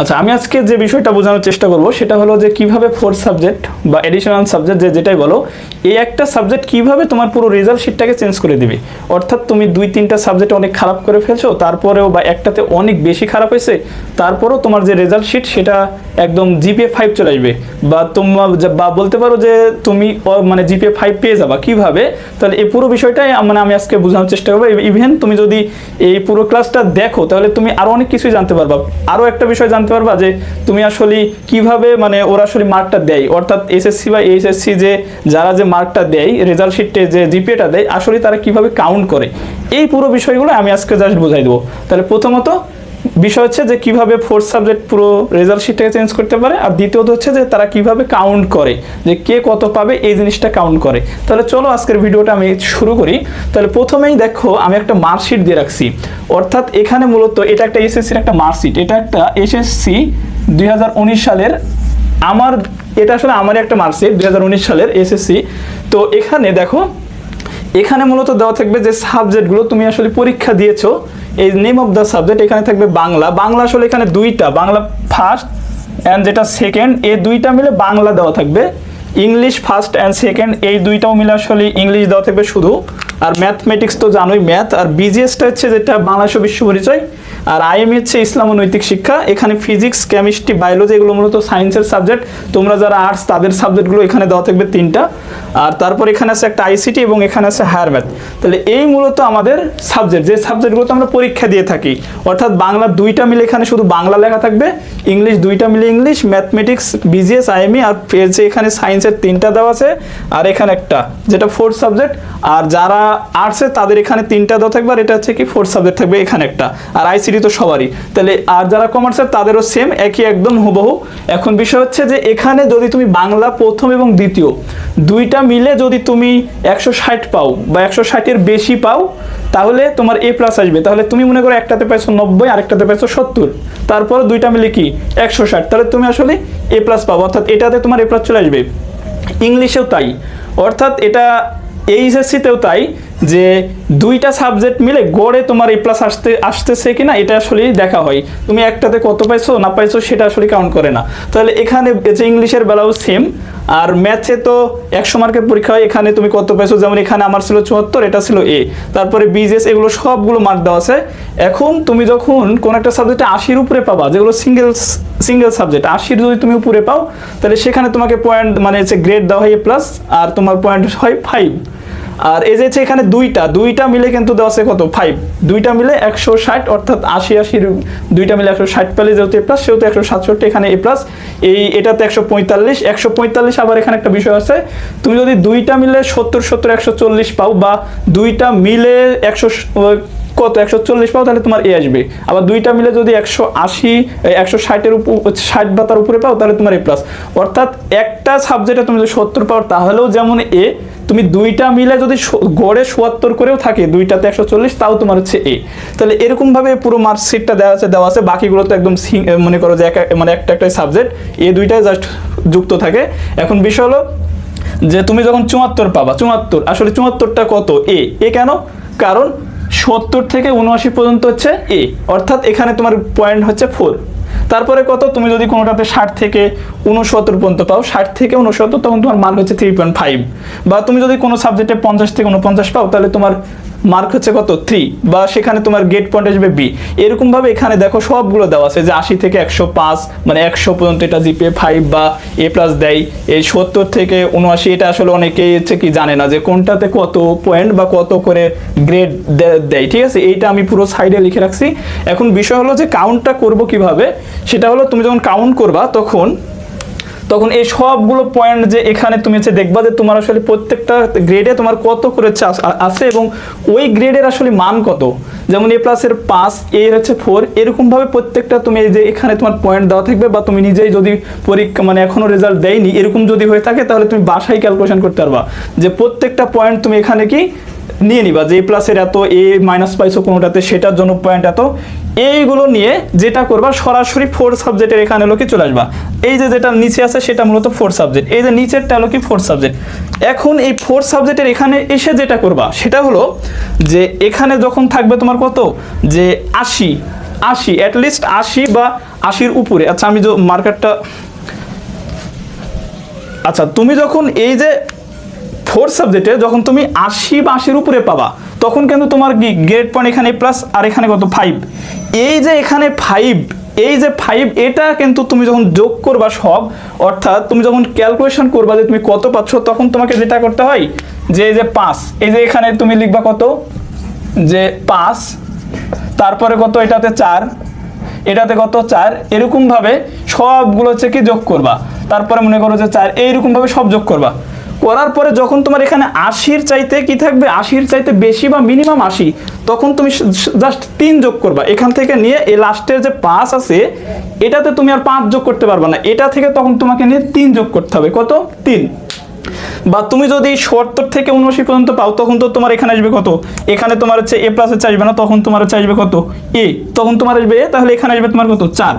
আচ্ছা আমি আজকে যে বিষয়টা বোঝানোর চেষ্টা করব, সেটা হলো যে কীভাবে ফোর সাবজেক্ট বা এডিশনাল সাবজেক্ট যে যেটাই বলো এই একটা সাবজেক্ট কীভাবে তোমার পুরো রেজাল্ট শিটটাকে চেঞ্জ করে দিবে? অর্থাৎ তুমি দুই, তিনটা সাবজেক্ট অনেক খারাপ করে ফেলছো, তারপরেও বা একটাতে অনেক বেশি খারাপ হয়েছে, তারপরেও তোমার যে রেজাল্ট শিট সেটা একদম জিপিএ ফাইভ চলে আসবে। বা তোমার বা বলতে পারো যে তুমি মানে জিপিএ ফাইভ পেয়ে যাবা। কীভাবে? তাহলে এই পুরো বিষয়টাই মানে আমি আজকে বোঝানোর চেষ্টা করব। ইভেন তুমি যদি এই পুরো ক্লাসটা দেখো, তাহলে তুমি আরও অনেক কিছুই জানতে পারবা। আরও একটা বিষয় জানতে পারবা যে তুমি আসলে কীভাবে মানে ওরা আসলে মার্কটা দেয়। অর্থাৎ এসএসসি বা এইচএসসি যে, যারা যে মার্কটা দেয় রেজাল্ট শিটে যে জিপিএটা দেয় আসলে তারা কীভাবে কাউন্ট করে? এই পুরো বিষয়গুলো আমি আজকে জাস্ট বুঝাই দেবো। তাহলে প্রথমত বিষয় হচ্ছে যে কীভাবে ফোর্থ সাবজেক্ট পুরো রেজাল্ট শিটটাকে চেঞ্জ করতে পারে, আর দ্বিতীয়ত হচ্ছে যে তারা কীভাবে কাউন্ট করে, যে কে কত পাবে, এই জিনিসটা কাউন্ট করে। তাহলে চলো আজকের ভিডিওটা আমি শুরু করি। তাহলে প্রথমেই দেখো, আমি একটা মার্কশিট দিয়ে রাখছি। অর্থাৎ এখানে মূলত এটা একটা এসএসসির একটা মার্কশিট এটা একটা এসএসসি দুই হাজার উনিশ সালের আমার, এটা আসলে আমারই একটা মার্কশিট দুই হাজার উনিশ সালের এসএসসি তো এখানে দেখো, এখানে মূলত দেওয়া থাকবে যে সাবজেক্টগুলো তুমি আসলে পরীক্ষা দিয়েছ, এই নেম অফ দ্য সাবজেক্ট এখানে থাকবে বাংলা। বাংলা আসলে এখানে দুইটা, বাংলা ফার্স্ট অ্যান্ড যেটা সেকেন্ড এই দুইটা মিলে বাংলা দেওয়া থাকবে। ইংলিশ ফার্স্ট অ্যান্ড সেকেন্ড এই দুইটাও মিলে আসলে ইংলিশ দেওয়া থাকবে শুধু। আর ম্যাথমেটিক্স তো জানোই ম্যাথ আর বিজিএসটা হচ্ছে যেটা বাংলাদেশ বিশ্ব পরিচয়। আর আইএম হচ্ছে ইসলাম ও নৈতিক শিক্ষা। এখানে ফিজিক্স কেমিস্ট্রি বায়োলজি এগুলো মূলত সায়েন্সের সাবজেক্ট তোমরা যারা আর্টস তাদের সাবজেক্টগুলো এখানে দেওয়া থাকবে তিনটা। আর তারপর এখানে আছে একটা আইসিটি এবং এখানে আছে হায়ার ম্যাথ তাহলে এই মূলত আমাদের সাবজেক্ট যে সাবজেক্টগুলোতে আমরা পরীক্ষা দিয়ে থাকি, অর্থাৎ বাংলা দুইটা মিলে এখানে শুধু বাংলা লেখা থাকবে, ইংলিশ দুইটা মিলে ইংলিশ ম্যাথমেটিক্স বিজিএস আইএমই আর যে এখানে সায়েন্সের তিনটা দেওয়া আছে, আর এখানে একটা, যেটা ফোর্থ সাবজেক্ট আর যারা আর্টসে তাদের এখানে তিনটা দেওয়া থাকবে, আর এটা হচ্ছে কি ফোর্থ সাবজেক্ট থাকবে এখানে একটা, আর আইসিটি তো সবারই। তাহলে, আর যারা কমার্সের তাদেরও সেম একই একদম হুবহু। এখন বিষয় হচ্ছে যে এখানে যদি তুমি বাংলা প্রথম এবং দ্বিতীয় দুইটা মিলে যদি তুমি একশো ষাট পাও বা একশো ষাটের বেশি পাও, তাহলে তোমার এ প্লাস আসবে। তাহলে তুমি মনে করো একটাতে পাইছো নব্বই, আরেকটাতে পাইছো সত্তর। তারপর দুইটা মিলে কি? একশো ষাট। তাহলে তুমি আসলে এ প্লাস পাবো অর্থাৎ এটাতে তোমার এ প্লাস চলে আসবে। ইংলিশেও তাই। অর্থাৎ এটা এইচএসসিতেও তাই। যে দুইটা সাবজেক্ট মিলে গড়ে তোমার এ প্লাস আসতে, আসতেছে কিনা, এটা আসলেই দেখা হয়। তুমি একটাতে কত পাইছো, না পাইছো, সেটা আসলে কাউন্ট করে না। তাহলে এখানে যে ইংলিশের বেলাও সেম আর ম্যাথে তো একশো মার্কের পরীক্ষা হয়। এখানে তুমি কত পাইছো, যেমন এখানে আমার ছিল চুয়াত্তর, এটা ছিল এ তারপরে বিজেস এগুলো সবগুলো মার্ক দেওয়া আছে। এখন তুমি যখন কোনো একটা সাবজেক্টে আশির উপরে পাবা, যেগুলো সিঙ্গেল সিঙ্গেল সাবজেক্ট আশির যদি তুমি উপরে পাও, তাহলে সেখানে তোমাকে পয়েন্ট মানে হচ্ছে গ্রেড দেওয়া হয় এ প্লাস আর তোমার পয়েন্ট হয় ফাইভ আর এই যে এখানে দুইটা দুইটা মিলে কিন্তু দেওয়া আছে কত? ফাইভ দুইটা মিলে একশো ষাট, অর্থাৎ আশি আশির দুইটা মিলে একশো ষাট পেলে যেহেতু এ প্লাস সেহেতু একশো সাতষট্টি, এখানে এ প্লাস এই এটাতে একশো পঁয়তাল্লিশ একশো পঁয়তাল্লিশ আবার এখানে একটা বিষয় আছে। তুমি যদি দুইটা মিলে সত্তর সত্তর, একশো চল্লিশ পাও বা দুইটা মিলে একশো কত? একশো চল্লিশ পাও, তাহলে তোমার এ আসবে। আবার দুইটা মিলে যদি একশো আশি একশো ষাটের উপর ষাট বা তার উপরে পাও, তাহলে তোমার এ প্লাস অর্থাৎ একটা সাবজেক্টে তুমি যদি সত্তর পাও, তাহলেও যেমন এ, তুমি দুইটা মিলে যদি গড়ে সোয়াত্তর করেও থাকে, দুইটাতে একশো চল্লিশ, তাও তোমার হচ্ছে এ। তাহলে এরকমভাবে পুরো মার্কশিটটা দেওয়া আছে দেওয়া আছে, বাকিগুলো তো একদম মনে করো যে একা- মানে একটা একটা সাবজেক্ট এ দুইটাই জাস্ট যুক্ত থাকে। এখন বিষয় হলো যে তুমি যখন চুয়াত্তর পাবা, চুয়াত্তর, আসলে চুয়াত্তরটা কত? এ। এ কেন? কারণ সত্তর থেকে উনআশি পর্যন্ত হচ্ছে এ অর্থাৎ এখানে তোমার পয়েন্ট হচ্ছে ফোর তারপরে কত? তুমি যদি কোনোটাতে ষাট থেকে উনসত্তর পর্যন্ত পাও, ষাট থেকে উনসত্তর তখন তোমার মার্ক হচ্ছে থ্রি পয়েন্ট ফাইভ বা তুমি যদি কোনো সাবজেক্টে পঞ্চাশ থেকে উনপঞ্চাশ পাও, তাহলে তোমার মার্ক হচ্ছে কত? থ্রি বা সেখানে তোমার গেট পয়েন্ট আসবে বি এরকমভাবে এখানে দেখো সবগুলো দেওয়া আছে যে আশি থেকে একশো পাঁচ মানে একশো পর্যন্ত এটা জিপিএ ফাইভ বা এ প্লাস দেয়। এই সত্তর থেকে উনআশি, এটা আসলে অনেকেই হচ্ছে কি জানে না যে কোনটাতে কত পয়েন্ট বা কত করে গ্রেড দেয়। ঠিক আছে? এইটা আমি পুরো সাইডে লিখে রাখছি। এখন বিষয় হলো যে কাউন্টটা করব কীভাবে, সেটা হলো তুমি যখন কাউন্ট করবা তখন তখন এই সবগুলো পয়েন্ট যে এখানে তুমি হচ্ছে দেখবা যে তোমার আসলে প্রত্যেকটা গ্রেডে তোমার কত করে আছে এবং ওই গ্রেডের আসলে মান কত? যেমন এ প্লাসের পাঁচ এ হচ্ছে ফোর এরকমভাবে প্রত্যেকটা তুমি যে এখানে তোমার পয়েন্ট দেওয়া থাকবে বা তুমি নিজেই যদি পরীক্ষা মানে এখনও রেজাল্ট দেয়নি, এরকম যদি হয়ে থাকে তাহলে তুমি বাসায় ক্যালকুলেশন করতে পারবা। যে প্রত্যেকটা পয়েন্ট তুমি এখানে কি নিয়ে নিবা? যে এ প্লাসের এত এ মাইনাস পাইছো কোনোটাতে, সেটার জন্য পয়েন্ট এত এইগুলো নিয়ে যেটা করবা, সরাসরি ফোর সাবজেক্টের এখানে হলো কি চলে আসবা। এই যে যেটা নিচে আছে, সেটা মূলত ফোর সাবজেক্ট এই যে নিচেরটা হলো কি ফোর সাবজেক্ট এখন এই ফোর সাবজেক্টের এখানে এসে যেটা করবা, সেটা হলো যে এখানে যখন থাকবে তোমার কত? যে আশি। আশি অ্যাটলিস্ট আশি বা আশির উপরে। আচ্ছা আমি যে মার্কারটা আচ্ছা তুমি যখন এই যে ফোর্থ সাবজেক্টে যখন তুমি আশি বা আশির উপরে পাবা তখন কিন্তু তোমার গ্রেড পয়েন্ট এখানে প্লাস আর এখানে কত ফাইভ এই যে এখানে ফাইভ এই যে ফাইভ এটা কিন্তু তুমি যখন যোগ করবা সব, অর্থাৎ তুমি যখন ক্যালকুলেশন করবা যে তুমি কত পাচ্ছ, তখন তোমাকে যেটা করতে হয়, যে এই যে পাঁচ, এই যে এখানে তুমি লিখবা কত? যে পাঁচ, তারপরে কত? এটাতে চার, এটাতে কত? চার, এরকমভাবে সবগুলো হচ্ছে কি যোগ করবা। তারপরে মনে করো যে চার, এইরকমভাবে সব যোগ করবা। করার পরে যখন তোমার এখানে আশির চাইতে কি থাকবে? আশির চাইতে বেশি বা মিনিমাম আশি, তখন তুমি জাস্ট তিন যোগ করবা। এখান থেকে নিয়ে এই লাস্টের যে পাঁচ আছে, এটাতে তুমি আর পাঁচ যোগ করতে পারবা না। এটা থেকে তখন তোমাকে নিয়ে তিন যোগ করতে হবে। কত? তিন। বা তুমি যদি সত্তর থেকে উনআশি পর্যন্ত পাও, তখন তো তোমার এখানে আসবে কত? এখানে তোমার হচ্ছে এ প্লাসে চাইবে না, তখন তোমার হচ্ছে আসবে কত? এ তখন তোমার আসবে এ তাহলে এখানে আসবে তোমার কত? চার।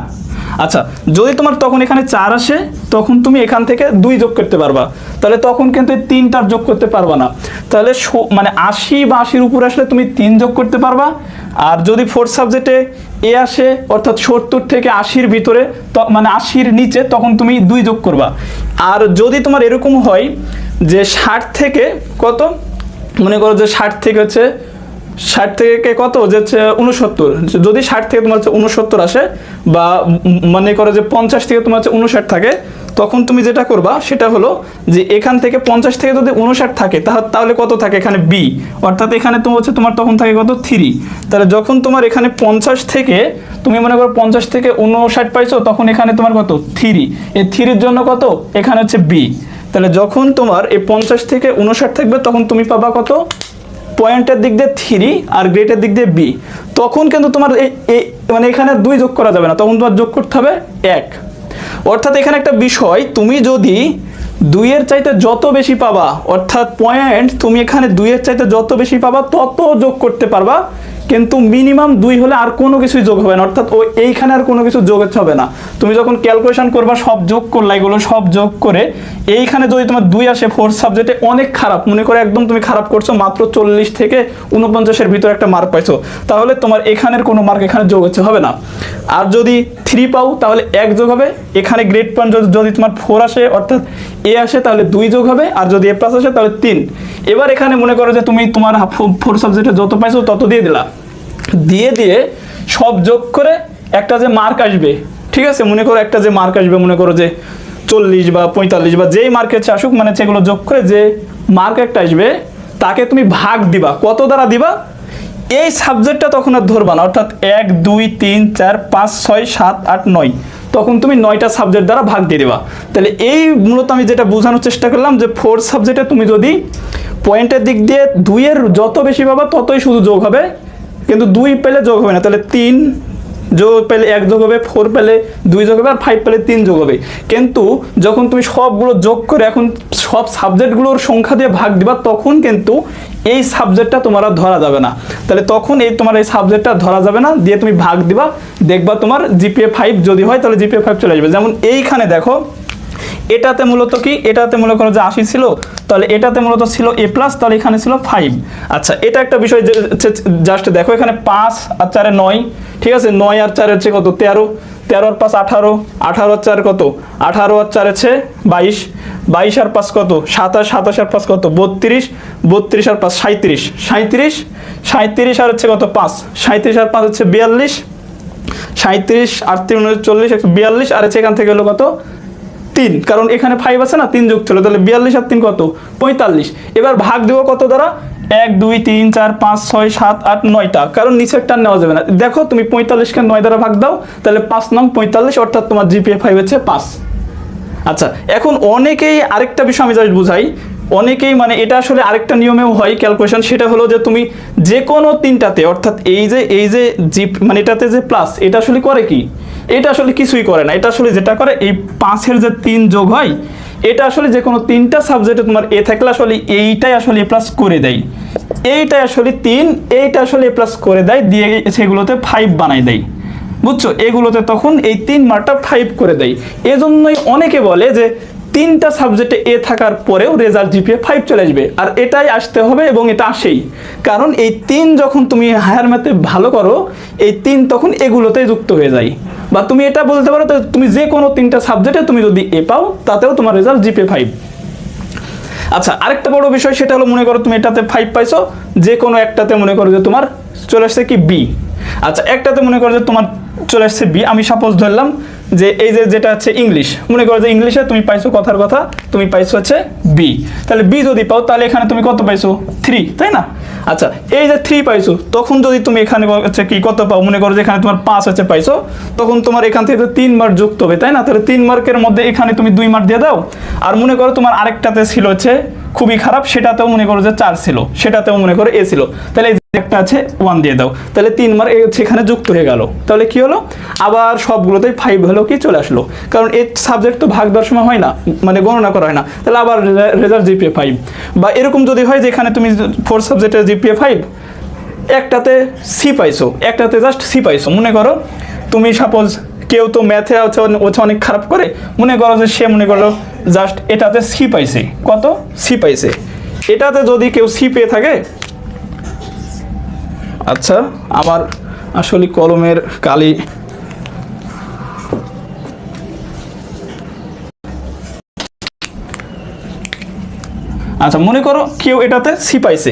আচ্ছা যদি তোমার তখন এখানে চার আসে, তখন তুমি এখান থেকে দুই যোগ করতে পারবা। তাহলে তখন কিন্তু তিনটার যোগ করতে পারবা না। তাহলে মানে আশি বা আশির উপর আসলে তুমি তিন যোগ করতে পারবা। আর যদি ফোর্থ সাবজেক্টে এ আসে, অর্থাৎ সত্তর থেকে আশির ভিতরে মানে আশির নিচে, তখন তুমি দুই যোগ করবা। আর যদি তোমার এরকম হয় যে ষাট থেকে কত? মনে করো যে ষাট থেকে হচ্ছে ষাট থেকে কত? যে হচ্ছে উনসত্তর যদি ষাট থেকে তোমার হচ্ছে উনসত্তর আসে বা মনে করো যে পঞ্চাশ থেকে তোমার হচ্ছে উনষাট থাকে, তখন তুমি যেটা করবা সেটা হলো যে এখান থেকে পঞ্চাশ থেকে যদি উনষাট থাকে, তাহ- তাহলে কত থাকে এখানে বি অর্থাৎ এখানে তো হচ্ছে তোমার তখন থাকে কত? থ্রি তাহলে যখন তোমার এখানে পঞ্চাশ থেকে, তুমি মনে করো পঞ্চাশ থেকে উনষাট পাইছো, তখন এখানে তোমার কত? থ্রি এই থ্রির জন্য কত? এখানে হচ্ছে বি তাহলে যখন তোমার এই পঞ্চাশ থেকে উনষাট থাকবে, তখন তুমি পাবা কত? পয়েন্টের দিক দিয়ে থ্রি আর গ্রেটের দিক দিয়ে বি তখন কিন্তু তোমার এই মানে এখানে দুই যোগ করা যাবে না, তখন তোমার যোগ করতে হবে এক। অর্থাৎ এখানে একটা বিষয়, তুমি যদি দুইয়ের চাইতে যত বেশি পাবা, অর্থাৎ পয়েন্ট তুমি এখানে দুইয়ের চাইতে যত বেশি পাবা, তত যোগ করতে পারবা কিন্তু মিনিমাম দুই হলে আর কোনো কিছুই যোগ হবে না। অর্থাৎ ও এইখানে আর কোনো কিছু যোগ হবে না। তুমি যখন ক্যালকুলেশন করবা, সব যোগ করলা, এগুলো সব যোগ করে এইখানে যদি তোমার দুই আসে ফোর্থ সাবজেক্টে অনেক খারাপ। মনে করে একদম তুমি খারাপ করছ, মাত্র চল্লিশ থেকে উনপঞ্চাশের ভিতরে একটা মার্ক পাইছো। তাহলে তোমার এখানের কোনো মার্ক এখানে যোগ হচ্ছে হবে না। আর যদি থ্রি পাও, তাহলে এক যোগ হবে। এখানে গ্রেড পয়েন্ট যদি তোমার ফোর আসে, অর্থাৎ এ আসে তাহলে দুই যোগ হবে, আর যদি এ প্লাস আসে তাহলে তিন। এবার এখানে মনে করো যে তুমি তোমার ফোর সাবজেক্টে যত পাইছো তত দিয়ে দিলা। দিয়ে দিয়ে সব যোগ করে একটা যে মার্ক আসবে, ঠিক আছে? মনে করো একটা যে মার্ক আসবে, মনে করো যে চল্লিশ বা পঁয়তাল্লিশ বা যেই মার্কের আসুক মানে সেগুলো যোগ করে যে মার্ক একটা আসবে, তাকে তুমি ভাগ দিবা। কত দ্বারা দিবা? এই সাবজেক্টটা তখন আর ধরবা না, অর্থাৎ এক, দুই, তিন, চার, পাঁচ, ছয়, সাত, আট, নয়। তখন তুমি নয়টা সাবজেক্ট দ্বারা ভাগ দিয়ে দেবা। তাহলে এই মূলত আমি যেটা বোঝানোর চেষ্টা করলাম যে ফোর সাবজেক্টে তুমি যদি পয়েন্টের দিক দিয়ে দুইয়ের যত বেশি পাবা ততই শুধু যোগ হবে, কিন্তু দুই পেলে যোগ হবে না। তাহলে তিন যোগ পেলে এক যোগ হবে ফোর পেলে দুই যোগ হবে, আর ফাইভ পেলে তিন যোগ হবে। কিন্তু যখন তুমি সবগুলো যোগ করে এখন সব সাবজেক্টগুলোর সংখ্যা দিয়ে ভাগ দিবা, তখন কিন্তু এই সাবজেক্টটা তোমার আর ধরা যাবে না। তাহলে তখন এই তোমার এই সাবজেক্টটা ধরা যাবে না, দিয়ে তুমি ভাগ দিবা, দেখবা তোমার জিপিএ ফাইভ যদি হয়, তাহলে জিপিএ ফাইভ চলে আসবে। যেমন এইখানে দেখো এটাতে মূলত কি? এটাতে মূলত যে আশি ছিল, তাহলে এটাতে মূলত ছিল এ প্লাস তাহলে এখানে ছিল ফাইভ আচ্ছা এটা একটা বিষয় জাস্ট দেখো, এখানে পাঁচ আর চারে নয়, ঠিক আছে? নয় আর চার হচ্ছে কত? তেরো। তেরো আর পাঁচ আঠারো। আঠারো আর চার কত? আঠারো আর চার হচ্ছে বাইশ। বাইশ আর পাঁচ কত? সাতাশ। সাতাশ আর পাঁচ কত? বত্রিশ। বত্রিশ আর পাঁচ সাঁত্রিশ সাঁত্রিশ সাঁত্রিশ আর হচ্ছে কত? পাঁচ। সাঁত্রিশ আর পাঁচ হচ্ছে বিয়াল্লিশ। সাঁত্রিশ আর তিন চল্লিশ, একশো বিয়াল্লিশ। আর হচ্ছে এখান থেকে হলো কত? তিন, কারণ এখানে ফাইভ আছে না, তিন যোগ ছিল, তাহলে বিয়াল্লিশ আর তিন কত? পঁয়তাল্লিশ। এবার ভাগ দেবো কত দ্বারা? এক, দুই, তিন, চার, পাঁচ, ছয়, সাত, আট, নয়টা। কারণ নিচের টান নেওয়া যাবে না। দেখো, তুমি পঁয়তাল্লিশকে নয় দ্বারা ভাগ দাও, তাহলে পাঁচ নং পঁয়তাল্লিশ, অর্থাৎ তোমার জিপিএ ফাইভ হচ্ছে পাঁচ। আচ্ছা এখন অনেকেই আরেকটা বিষয় আমি জাস্ট বুঝাই। অনেকেই মানে এটা আসলে আরেকটা নিয়মেও হয় ক্যালকুলেশন সেটা হলো যে তুমি যে কোনো তিনটাতে, অর্থাৎ এই যে এই যে জিপ মানে এটাতে যে প্লাস এটা আসলে করে কি? এটা আসলে কিছুই করে না। এটা আসলে যেটা করে, এই পাঁচের যে তিন যোগ হয়, এটা আসলে যে কোনো তিনটা সাবজেক্টে তোমার এ থাকলে আসলে এইটাই আসলে এ প্লাস করে দেয়। এইটাই আসলে তিন, এইটা আসলে এ প্লাস করে দেয়, দিয়ে সেগুলোতে ফাইভ বানাই দেয়। বুঝছ? এগুলোতে তখন এই তিন মার্কটা ফাইভ করে দেয়। এজন্যই অনেকে বলে যে তিনটা সাবজেক্টে এ থাকার পরেও রেজাল্ট জিপিএ ফাইভ চলে আসবে। আর এটাই আসতে হবে এবং এটা আসেই। কারণ এই তিন যখন তুমি হায়ার ম্যাথে ভালো করো, এই তিন তখন এগুলোতেই যুক্ত হয়ে যায়। বা তুমি এটা বলতে পারো, তো তুমি যে কোনো তিনটা সাবজেক্টে তুমি যদি এ পাও, তাতেও তোমার রেজাল্ট জিপে ফাইভ আচ্ছা আরেকটা বড় বিষয় সেটা হলো মনে করো তুমি এটাতে ফাইভ পাইছো, যে কোনো একটাতে মনে করো যে তোমার চলে আসছে কি বি আচ্ছা একটাতে মনে করো যে তোমার চলে আসছে বি আমি সাপোজ ধরলাম যে এই যে যেটা হচ্ছে ইংলিশ মনে করো যে ইংলিশে তুমি পাইছো কথার কথা, তুমি পাইছো হচ্ছে বি তাহলে বি যদি পাও, তাহলে এখানে তুমি কত পাইছো? থ্রি তাই না? আচ্ছা এই যে থ্রি পাইছো, তখন যদি তুমি এখানে আচ্ছা কি কত পাও? মনে করো যে এখানে তোমার পাঁচ আছে পাইছো, তখন তোমার এখান থেকে তো তিন মার্ক যুক্ত হবে, তাই না? তাহলে তিন মার্কের মধ্যে এখানে তুমি দুই মার্ক দিয়ে দাও। আর মনে করো তোমার আরেকটাতে ছিল হচ্ছে খুবই খারাপ, সেটাতেও মনে করো যে চার ছিল, সেটাতেও মনে করো এ ছিল। তাহলে একটা আছে ওয়ান দিয়ে দাও। তাহলে তিন মার্ক সেখানে যুক্ত হয়ে গেল। তাহলে কি হলো? আবার সবগুলোতেই ফাইভ হলো কি চলে আসলো। কারণ এই সাবজেক্ট তো ভাগ দেওয়ার সময় হয় না মানে গণনা করা হয় না। তাহলে আবার রেজাল্ট জিপিএ ফাইভ বা এরকম যদি হয় যে এখানে তুমি ফোর সাবজেক্টের জিপিএ ফাইভ একটাতে সি পাইছো, একটাতে জাস্ট সি পাইছো। মনে করো, তুমি সাপোজ কেউ তো ম্যাথে অনে- হচ্ছে অনেক খারাপ করে, মনে করো যে সে মনে করল জাস্ট এটাতে সি পাইছে। কত? সি পাইছে। এটাতে যদি কেউ সি পেয়ে থাকে আচ্ছা আমার আসলে কলমের কালি। আচ্ছা মনে করো কেউ এটাতে সি পাইছে।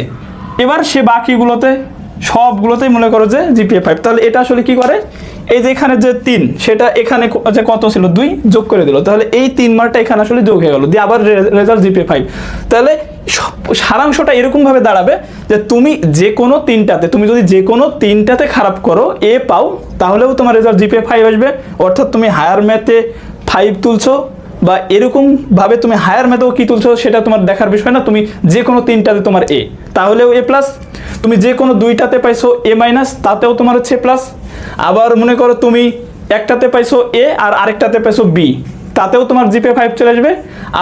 এবার সে বাকিগুলোতে, সবগুলোতেই মনে করো যে জিপিএ ফাইভ তাহলে এটা আসলে কি করে? এই যে এখানে যে তিন, সেটা এখানে যে কত ছিল? দুই যোগ করে দিল। তাহলে এই তিন মার্কটা এখানে আসলে যোগ হয়ে গেল। দিয়ে আবার রেজাল্ট জিপে ফাইভ তাহলে সারাংশটা এরকমভাবে দাঁড়াবে যে তুমি যে কোনো তিনটাতে, তুমি যদি যে কোনো তিনটাতে খারাপ করো, এ পাও, তাহলেও তোমার রেজাল্ট জিপে ফাইভ আসবে। অর্থাৎ তুমি হায়ার ম্যাথে ফাইভ তুলছো বা এরকম ভাবে তুমি হায়ার ম্যাথেও কি তুলছো, সেটা তোমার দেখার বিষয় না। তুমি যে কোনো তিনটাতে তোমার এ তাহলেও এ প্লাস তুমি যে কোনো দুইটাতে পাইছো এ মাইনাস তাতেও তোমার হচ্ছে প্লাস আবার মনে করো তুমি একটাতে পাইছো এ আর আরেকটাতে পাইছো বি তাতেও তোমার জিপে ফাইভ চলে আসবে।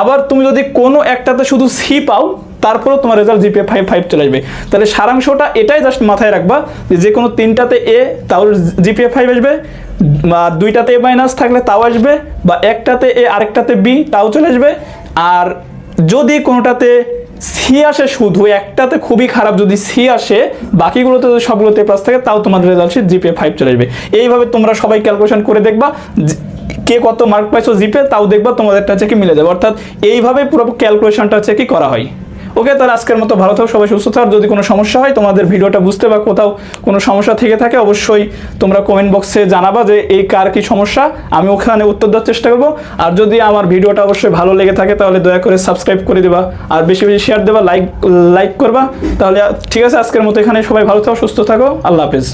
আবার তুমি যদি কোনো একটাতে শুধু সি পাও, তারপরেও তোমার রেজাল্ট জিপিএ ফাইভ ফাইভ চলে আসবে। তাহলে সারাংশটা এটাই জাস্ট মাথায় রাখবা যে যে কোনো তিনটাতে এ তাও জিপিএ ফাইভ আসবে। বা দুইটাতে এ মাইনাস থাকলে তাও আসবে, বা একটাতে এ আরেকটাতে বি তাও চলে আসবে। আর যদি কোনোটাতে সি আসে শুধু, একটাতে খুবই খারাপ, যদি সি আসে, বাকিগুলোতে যদি সবগুলোতে প্লাস থাকে, তাও তোমাদের রেজাল্ট শিট জিপে ফাইভ চলে আসবে। এইভাবে তোমরা সবাই ক্যালকুলেশন করে দেখবা কে কত মার্ক পাইছো জিপে তাও দেখবা তোমাদেরটা হচ্ছে কি মিলে যাবে। অর্থাৎ এইভাবে পুরো ক্যালকুলেশনটা হচ্ছে কি করা হয়। ওকে, তাহলে আজকের মতো ভালো থাকো, সবাই সুস্থ থাকো। যদি কোনো সমস্যা হয়, তোমাদের ভিডিওটা বুঝতে বা কোথাও কোনো সমস্যা থেকে থাকে, অবশ্যই তোমরা কমেন্ট বক্সে জানাবা যে এই কার কি সমস্যা। আমি ওখানে উত্তর দেওয়ার চেষ্টা করব। আর যদি আমার ভিডিওটা অবশ্যই ভালো লেগে থাকে, তাহলে দয়া করে সাবস্ক্রাইব করে দেবা। আর বেশি বেশি শেয়ার দেবা লাইক লাইক করবা। তাহলে ঠিক আছে, আজকের মতো এখানে সবাই ভালো থাকো, সুস্থ থাকো। আল্লাহ হাফেজ।